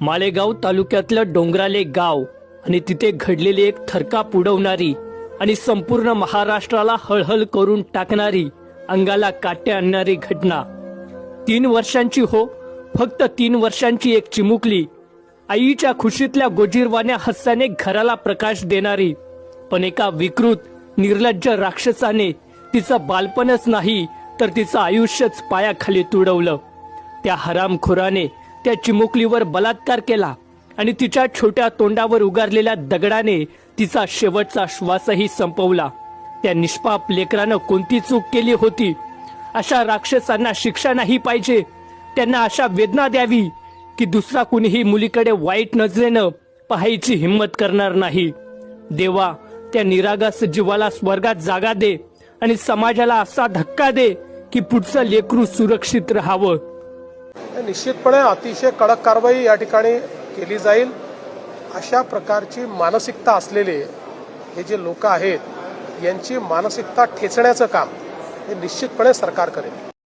मालेगाव तालुक्यातलं डोंगराले गाव आणि तिथे घडलेली एक थरकाप उडवणारी आणि संपूर्ण महाराष्ट्राला हळहळ करून टाकणारी अंगाला काटे आणणारी घटना. तीन वर्षांची हो फक्त तीन वर्षांची एक चिमुकली. आईच्या खुशीतल्या गोजीरवाण्या हस्याने घराला प्रकाश देणारी पण एका विकृत निर्लज्ज राक्षसाने तिचं बालपणच नाही तर तिचं आयुष्यच पायाखाली तुडवलं. त्या हरामखोराने त्या चिमुकलीवर बलात्कार केला आणि तिच्या छोट्या तोंडावर उगारलेल्या दगडाने तिचा शेवटचा श्वासही संपवला. त्या निष्पाप लेकरानं कोणती चूक केली होती? अशा राक्षसांना शिक्षा नाही पाहिजे. त्यांना अशा वेदना द्यावी की दुसरा कुणीही मुलीकडे वाईट नजरेनं पाहायची हिंमत करणार नाही. देवा त्या निरागस जीवाला स्वर्गात जागा दे आणि समाजाला असा धक्का दे की पुढचं लेकरू सुरक्षित राहावं. निश्चितपणे अतिशय कडक कारवाई या ठिकाणी केली जाईल. अशा प्रकारची मानसिकता असलेले हे जे लोक आहेत यांची मानसिकता ठेचण्याचं काम हे निश्चितपणे सरकार करेल.